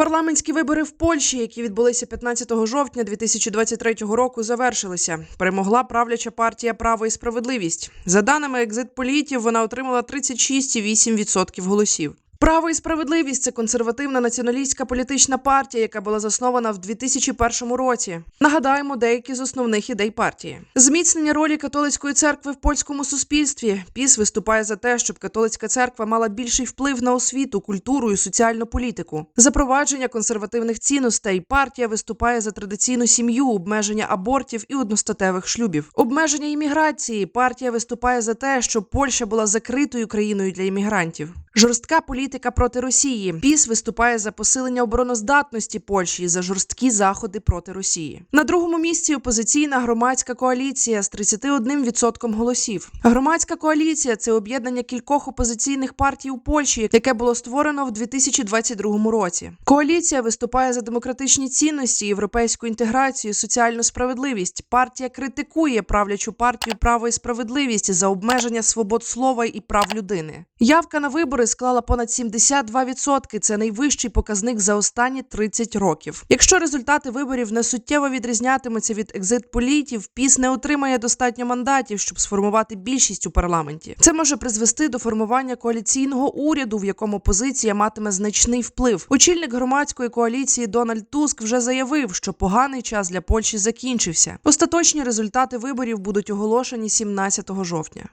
Парламентські вибори в Польщі, які відбулися 15 жовтня 2023 року, завершилися. Перемогла правляча партія Право і справедливість. За даними екзит-політів, вона отримала 36,8% голосів. Право і справедливість це консервативна націоналістська політична партія, яка була заснована в 2001 році. Нагадаємо деякі з основних ідей партії: зміцнення ролі католицької церкви в польському суспільстві. Піс виступає за те, щоб католицька церква мала більший вплив на освіту, культуру і соціальну політику. Запровадження консервативних цінностей. Партія виступає за традиційну сім'ю, обмеження абортів і одностатевих шлюбів. Обмеження імміграції. Партія виступає за те, щоб Польща була закритою країною для іммігрантів. Жорстка політика проти Росії. Піс виступає за посилення обороноздатності Польщі за жорсткі заходи проти Росії. На другому місці опозиційна громадська коаліція з 31% голосів. Громадська коаліція це об'єднання кількох опозиційних партій у Польщі, яке було створено в 2022 році. Коаліція виступає за демократичні цінності, європейську інтеграцію, соціальну справедливість. Партія критикує правлячу партію право і справедливість за обмеження свобод слова і прав людини. Явка на вибори склала понад 72%. Це найвищий показник за останні 30 років. Якщо результати виборів не суттєво відрізнятимуться від екзит-політів, піс не отримає достатньо мандатів, щоб сформувати більшість у парламенті. Це може призвести до формування коаліційного уряду, в якому опозиція матиме значний вплив. Очільник громадської коаліції Дональд Туск вже заявив, що поганий час для Польщі закінчився. Остаточні результати виборів будуть оголошені 17 жовтня.